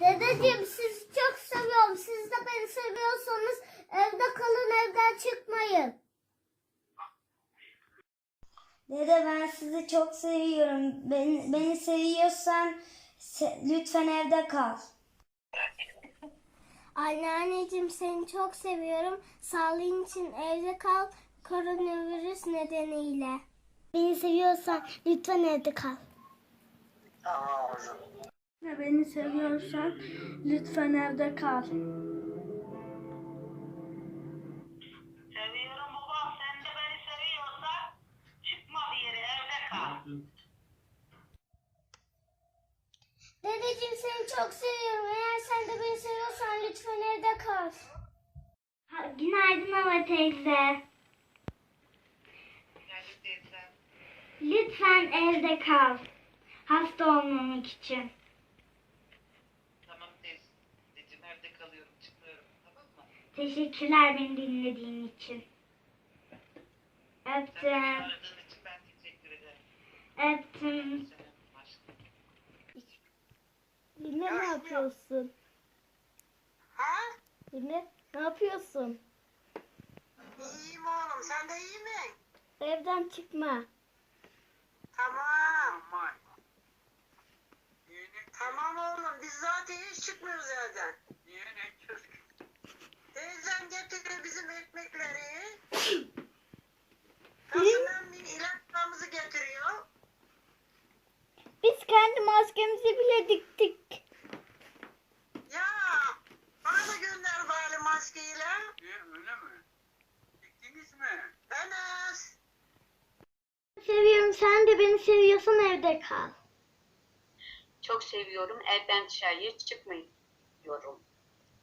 Dedeciğim sizi çok seviyorum. Siz de beni seviyorsanız evde kalın evden çıkmayın. Dede ben sizi çok seviyorum. Beni, beni seviyorsan se- lütfen evde kal. Anneanneciğim seni çok seviyorum. Sağlığın için evde kal koronavirüs nedeniyle. Beni seviyorsan lütfen evde kal. Ve beni seviyorsan lütfen evde kal. Seviyorum baba. Sen de beni seviyorsan çıkma bir yere evde kal. Dedeciğim seni çok seviyorum. Eğer sen de beni seviyorsan lütfen evde kal. Günaydın Hava teyze. Lütfen evde kal. Hasta olmamak için. Tamam teyze. Dedim evde kalıyorum çıkmıyorum. Tamam mı? Teşekkürler beni dinlediğin için. Sen Öptüm. beni aradığın için ben teşekkür ederim. Öptüm. Yine ne yapıyorsun? Ha? Yine ne yapıyorsun? İyiyim oğlum. Sen de iyi mi? Evden çıkma. Tamam. Tamam oğlum. Biz zaten hiç çıkmıyoruz evden. Niye ne Teyzem getiriyor bizim ekmekleri. Kasım'dan bir ilaçlarımızı getiriyor. Biz kendi maskemizi bile diktik. Ya bana da gönder bari maskeyle. öyle mi? Diktiniz mi? Enes. Seviyorum sen de beni seviyorsan evde kal. Çok seviyorum. Evden dışarıya çıkmıyorum.